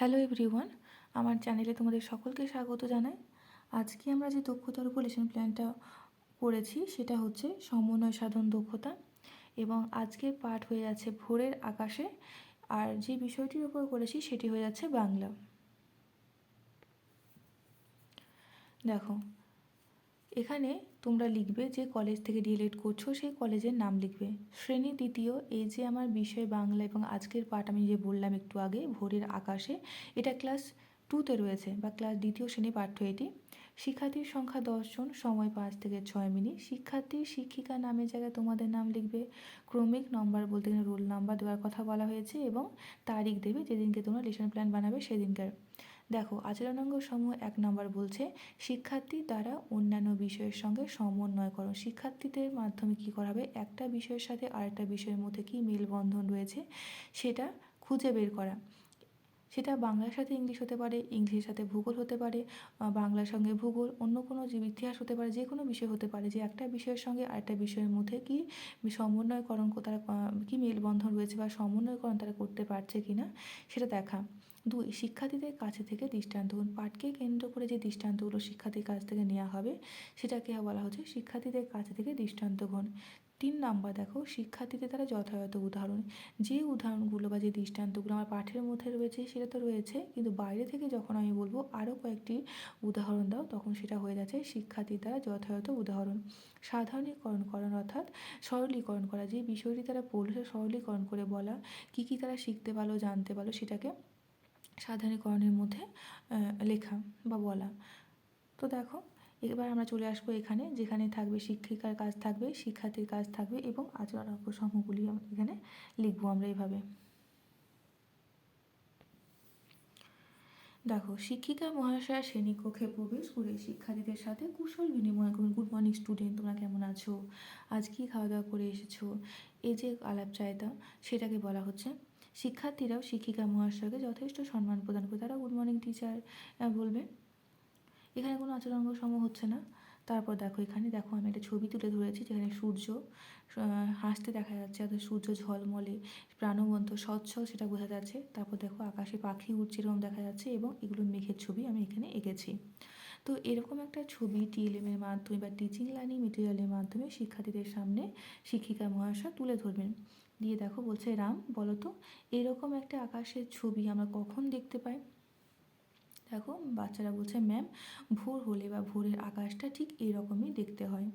Hello everyone আমার চ্যানেলে তোমাদের সকলকে স্বাগত জানাই। আজকে আমরা যে দক্ষতার উপর লেসন প্ল্যানটা করেছি, সেটা হচ্ছে সমন্বয় সাধন দক্ষতা এবং আজকে পাঠ হয়ে যাচ্ছে ভোরের আকাশে আর যে বিষয়টির উপর করেছি, সেটি হয়ে যাচ্ছে বাংলা। দেখো এখানে তোমরা লিখবে যে কলেজ থেকে ডিএলএড করছ, সেই কলেজের নাম লিখবে। শ্রেণি দ্বিতীয়, এই যে আমার বিষয় বাংলা এবং আজকের পাঠ, আমি যে বললাম একটু আগে, ভোরের আকাশে, এটা ক্লাস টুতে রয়েছে বা ক্লাস দ্বিতীয় শ্রেণি পাঠ্য এটি। শিক্ষার্থীর সংখ্যা দশজন সময় পাঁচ থেকে ছয় মিনিট। শিক্ষার্থী, শিক্ষিকা নামের জায়গায় তোমাদের নাম লিখবে। ক্রমিক নম্বর বলতে গেলে রোল নাম্বার দেওয়ার কথা বলা হয়েছে এবং তারিখ দেবে যেদিনকে তোমরা লেসন প্ল্যান বানাবে সেদিনকার। দেখো আচরণাঙ্গ সমূহ এক নম্বর বলছে, শিক্ষার্থী দ্বারা অন্যান্য বিষয়ের সঙ্গে সমন্বয় সমন্বয়করণ শিক্ষার্থীদের মাধ্যমে কী করা হবে? একটা বিষয়ের সাথে আরেকটা বিষয়ের মধ্যে কী মেলবন্ধন রয়েছে? সেটা খুঁজে বের করা। সেটা বাংলার সাথে ইংলিশ হতে পারে, ইংলিশের সাথে ভূগোল হতে পারে বাংলার সঙ্গে ভূগোল, অন্য কোনো যে ইতিহাস হতে পারে, যে কোনো বিষয় হতে পারে, যে একটা বিষয়ের সঙ্গে আরেকটা বিষয়ের মধ্যে কি সমন্বয়করণ তারা কি মেলবন্ধন রয়েছে বা সমন্বয়করণ তারা করতে পারছে কি না সেটা দেখা। দুই, শিক্ষার্থীদের কাছে থেকে দৃষ্টান্তগুলো পাঠকে কেন্দ্র করে যে দৃষ্টান্তগুলো শিক্ষার্থীর কাছ থেকে নেওয়া হবে, সেটাকে বলা হচ্ছে শিক্ষার্থীদের কাছে থেকে দৃষ্টান্ত দৃষ্টান্তগ্রহণ তিন নাম্বার দেখো, শিক্ষার্থীদের তারা যথাযথ উদাহরণ। যে উদাহরণগুলো বা যে দৃষ্টান্তগুলো আমার পাঠের মধ্যে রয়েছে, সেটা তো রয়েছে, কিন্তু বাইরে থেকে যখন আমি বলব আরও কয়েকটি উদাহরণ দাও, তখন সেটা হয়ে যাচ্ছে শিক্ষার্থীর দ্বারা যথাযথ উদাহরণ। সাধারণীকরণ করার অর্থাৎ সরলীকরণ করা, যে বিষয়টি তারা পড়ল সরলীকরণ করে বলা, কী কী তারা শিখতে পারল, জানতে পারল, সেটাকে সাধারণীকরণের মধ্যে লেখা বা বলা। তো দেখো, এবার আমরা চলে আসব এখানে, যেখানে থাকবে শিক্ষিকার কাজ থাকবে, শিক্ষার্থীর কাজ থাকবে এবং আচরণাঙ্ক সমূহগুলি এখানে লিখব আমরা এইভাবে দেখো, শিক্ষিকা, মহাশয়া শ্রেণীকক্ষে প্রবেশ করে শিক্ষার্থীদের সাথে কুশল বিনিময় করুন। গুড মর্নিং স্টুডেন্ট তোমরা কেমন আছো? আজ কি খাওয়া দাওয়া করে এসেছ? এই যে আলাপ চায়তা সেটাকে বলা হচ্ছে শিক্ষার্থীরাও শিক্ষিকা মহাশয়কে যথেষ্ট সম্মান প্রদান করে। তারা গুড মর্নিং টিচার বলবে। এখানে কোনো আচরণ সম হচ্ছে না। তারপর দেখো, এখানে দেখো আমি একটা ছবি তুলে ধরেছি যেখানে সূর্য হাসতে দেখা যাচ্ছে, অর্থাৎ সূর্য ঝলমলে, প্রাণবন্ত স্বচ্ছল সেটা বোঝা যাচ্ছে। তারপর দেখো আকাশে পাখি উঠছে এরকম দেখা যাচ্ছে এবং এগুলো মেঘের ছবি আমি এখানে এঁকেছি। তো এরকম একটা ছবি টিএলএমের মাধ্যমে বা টিচিং লার্নিং মেটেরিয়ালের মাধ্যমে শিক্ষার্থীদের সামনে শিক্ষিকা মহাশয় তুলে ধরবেন। দিয়ে দেখো বলছে রাম, বলো তো, এরকম একটা আকাশের ছবি আমরা কখন দেখতে পাই? দেখো, বাচ্চারা বলছে, ম্যাম, ভোর হলে বা ভোরের আকাশটা ঠিক এরকমই দেখতে হয়।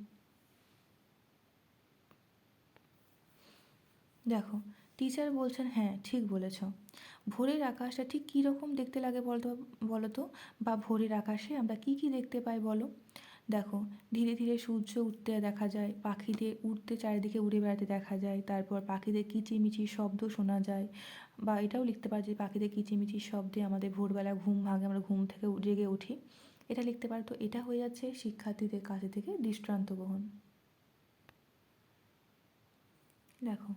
দেখো টিচার বলছেন হ্যাঁ ঠিক বলেছ। ভোরের আকাশটা ঠিক কীরকম দেখতে লাগে বলতো বলো তো বা ভোরের আকাশে আমরা কি কি দেখতে পাই বলো? দেখো, ধীরে ধীরে সূর্য উঠতে দেখা যায়, পাখিদের উঠতে চারিদিকে উড়ে বেড়াতে দেখা যায়, তারপর পাখিদের কিচিমিচির শব্দ শোনা যায়। বা এটাও লিখতে পারে যে পাখিদের কিচিমিচির শব্দে আমাদের ভোরবেলা ঘুম ভাঙে, আমরা ঘুম থেকে জেগে উঠি। এটা লিখতে পারে তো, এটা হয়ে যাচ্ছে শিক্ষার্থীদের কাছে থেকে দৃষ্টান্ত বহন দেখো,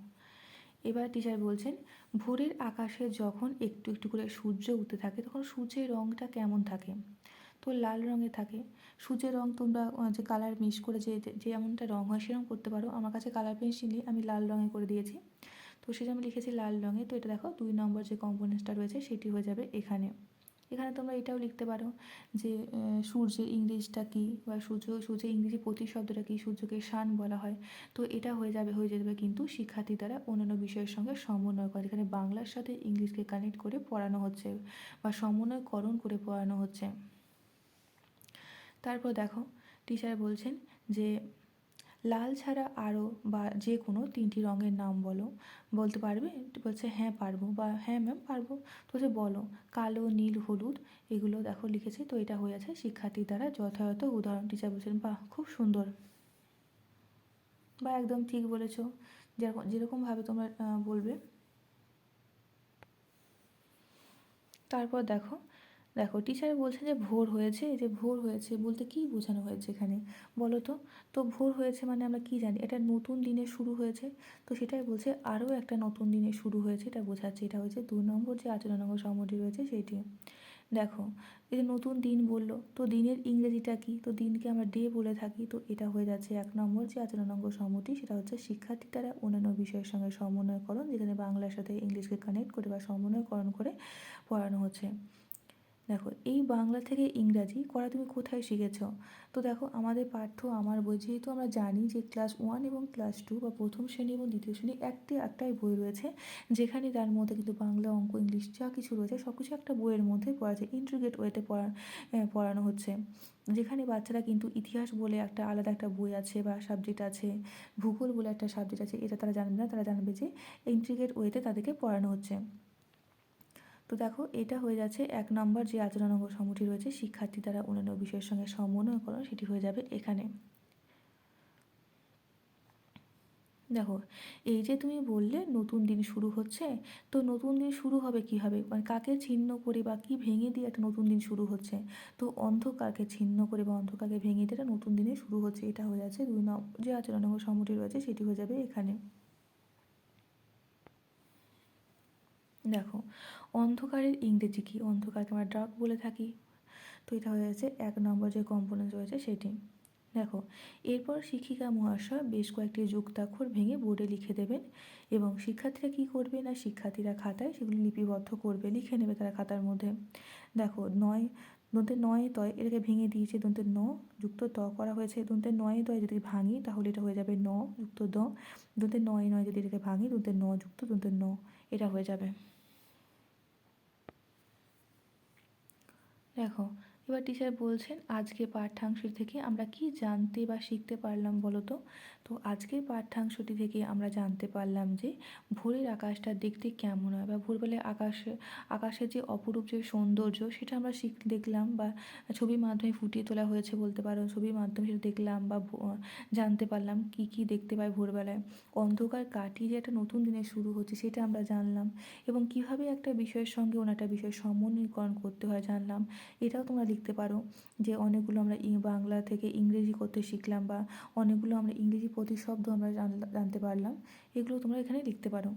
এবার টিচার বলছেন, ভোরের আকাশে যখন একটু একটু করে সূর্য উঠতে থাকে, তখন সূর্যের রঙটা কেমন থাকে? তো লাল রঙে থাকে। সূর্যের রঙ তোমরা যে কালার মিশ করে যে যে এমনটা রঙ হয় সেরকম করতে পারো। আমার কাছে কালার পেন্সিল নেই আমি লাল রঙে করে দিয়েছি। তো সেটা আমি লিখেছি লাল রঙে। তো এটা দেখো, দুই নম্বর যে কম্পোনেন্টসটা রয়েছে সেটি হয়ে যাবে এখানে। এখানে তোমরা এটাও লিখতে পারো যে সূর্যের ইংলিশটা কী বা সূর্য, সূর্যের ইংরেজি প্রতিশব্দটা কী সূর্যকে শান বলা হয়। তো এটা হয়ে যাবে হয়ে যাবে কিন্তু শিক্ষার্থী দ্বারা অন্যান্য বিষয়ের সঙ্গে সমন্বয় করে। এখানে বাংলার সাথে ইংলিশকে কানেক্ট করে পড়ানো হচ্ছে বা সমন্বয়করণ করে পড়ানো হচ্ছে। তারপর দেখো টিচার বলছেন যে, লাল ছাড়া আরও বা যে কোনো তিনটি রঙের নাম বলো। বলতে পারবে? বলছে হ্যাঁ পারব বা হ্যাঁ ম্যাম পারব। তো সে বলো, কালো, নীল, হলুদ, এগুলো দেখো লিখেছে। তো এটা হয়ে আছে শিক্ষার্থীর দ্বারা যথাযথ উদাহরণ। টিচার বলছেন, বাহ, খুব সুন্দর। বা একদম ঠিক বলেছ। যেরকম যেরকমভাবে তোমরা বলবে। তারপর দেখো টিচার বলছে যে ভোর হয়েছে যে ভোর হয়েছে, বলতে কী বোঝানো হয়েছে এখানে? বলো তো তো ভোর হয়েছে মানে আমরা কী জানি? এটা নতুন দিনে শুরু হয়েছে, তো সেটাই বলছে আরও একটা নতুন দিনে শুরু হয়েছে, এটা বোঝাচ্ছে। এটা হয়েছে দু নম্বর যে আচরণাঙ্গ সম্মতি রয়েছে সেইটি দেখো, এই যে নতুন দিন বলল, তো দিনের ইংরেজিটা কি? তো দিনকে আমরা ডে বলে থাকি, তো এটা হয়ে যাচ্ছে এক নম্বর যে আচরণাঙ্গ সম্মতি সেটা হচ্ছে শিক্ষার্থী দ্বারা অন্যান্য বিষয়ের সঙ্গে সমন্বয়করণ, যেখানে বাংলার সাথে ইংলিশকে কানেক্ট করে বা সমন্বয়করণ করে পড়ানো হচ্ছে। দেখো, এই বাংলা থেকে ইংরাজি করা তুমি কোথায় শিখেছ? তো দেখো, আমাদের পাঠ্য, আমার বই, যেহেতু আমরা জানি যে ক্লাস ওয়ান এবং ক্লাস টু বা প্রথম শ্রেণি এবং দ্বিতীয় শ্রেণি একটি একটাই বই রয়েছে, যেখানে তার মধ্যে কিন্তু বাংলা, অঙ্ক, ইংলিশ যা কিছু রয়েছে সব কিছু একটা বইয়ের মধ্যে পড়া যায় ইন্ট্রিগেট ওয়েতে পড়া পড়ানো হচ্ছে। যেখানে বাচ্চারা কিন্তু ইতিহাস বলে একটা আলাদা একটা বই আছে বা সাবজেক্ট আছে, ভূগোল বলে একটা সাবজেক্ট আছে, এটা তারা জানবে না, তারা জানবে যে ইন্ট্রিগেট ওয়েতে তাদেরকে পড়ানো হচ্ছে। তো দেখো, এটা হয়ে যাচ্ছে এক নম্বর যে আচরণাঙ্গ সমটি রয়েছে, শিক্ষার্থী দ্বারা অন্যান্য বিষয়ের সঙ্গে সমন্বয়করণ সেটি হয়ে যাবে এখানে। দেখো, এই যে তুমি বললে নতুন দিন শুরু হচ্ছে, তো নতুন দিন শুরু হবে কীভাবে? মানে কাকে ছিন্ন করে বা কী ভেঙে দিয়ে একটা নতুন দিন শুরু হচ্ছে? তো অন্ধকারকে ছিন্ন করে বা অন্ধকারকে ভেঙে দিয়ে একটা নতুন দিনে শুরু হচ্ছে, এটা হয়ে যাচ্ছে দুই নম্বর যে আচরণাঙ্গ সমটি রয়েছে, সেটি হয়ে যাবে এখানে। দেখো, অন্ধকারের ইংরেজি কী? অন্ধকারকে আমরা ডার্ক বলে থাকি। তো এটা হয়ে যাচ্ছে এক নম্বর যে কম্পোনেন্ট রয়েছে সেটি। দেখো, এরপর শিক্ষিকা মহাশয় বেশ কয়েকটি যুক্তাক্ষর ভেঙে বোর্ডে লিখে দেবেন এবং শিক্ষার্থীরা কী করবে না শিক্ষার্থীরা খাতায় সেগুলি লিপিবদ্ধ করবে, লিখে নেবে তারা খাতার মধ্যে। দেখো, নয়, দন্তে নয়, তয় এটাকে ভেঙে দিয়েছে, দন্তে ন যুক্ত ত করা হয়েছে, দন্তে নয়, তয় যদি ভাঙি তাহলে এটা হয়ে যাবে ন যুক্ত দ, দন্তে নয় নয় যদি এটাকে ভাঙি দন্তে ন যুক্ত, দন্তে ন, এটা হয়ে যাবে। দেখো এবার টিচার বলছেন, আজকে পাঠ্যাংশ থেকে আমরা কি জানতে বা শিখতে পারলাম বলো তো? তো আজকের পাঠ্যাংশটি থেকে আমরা জানতে পারলাম যে, ভোরের আকাশটা দেখতে কেমন হয় বা ভোরবেলায় আকাশে, আকাশের যে অপরূপ যে সৌন্দর্য, সেটা আমরা শিখ, দেখলাম বা ছবির মাধ্যমে ফুটিয়ে তোলা হয়েছে বলতে পারো। ছবির মাধ্যমে সেটা দেখলাম বা জানতে পারলাম কি কি দেখতে পাই ভোরবেলায়। অন্ধকার কাটিয়ে যে একটা নতুন দিনের শুরু হচ্ছে, সেটা আমরা জানলাম এবং কীভাবে একটা বিষয়ের সঙ্গে অন্য একটা বিষয়ের সমন্বয়করণ করতে হয় জানলাম, এটাও তোমরা লিখতে পারো যে অনেকগুলো আমরা বাংলা থেকে ইংরেজি করতে শিখলাম বা অনেকগুলো আমরা ইংরেজি প্রতিশব্দ আমরা জানতে পারলাম, এগুলো তোমরা এখানে লিখতে পারো।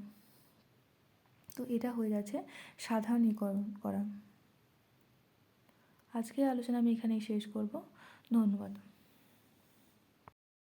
তো এটা হয়ে যাচ্ছে সাধারণীকরণ করা। আজকের আলোচনা আমি এখানেই শেষ করব। ধন্যবাদ।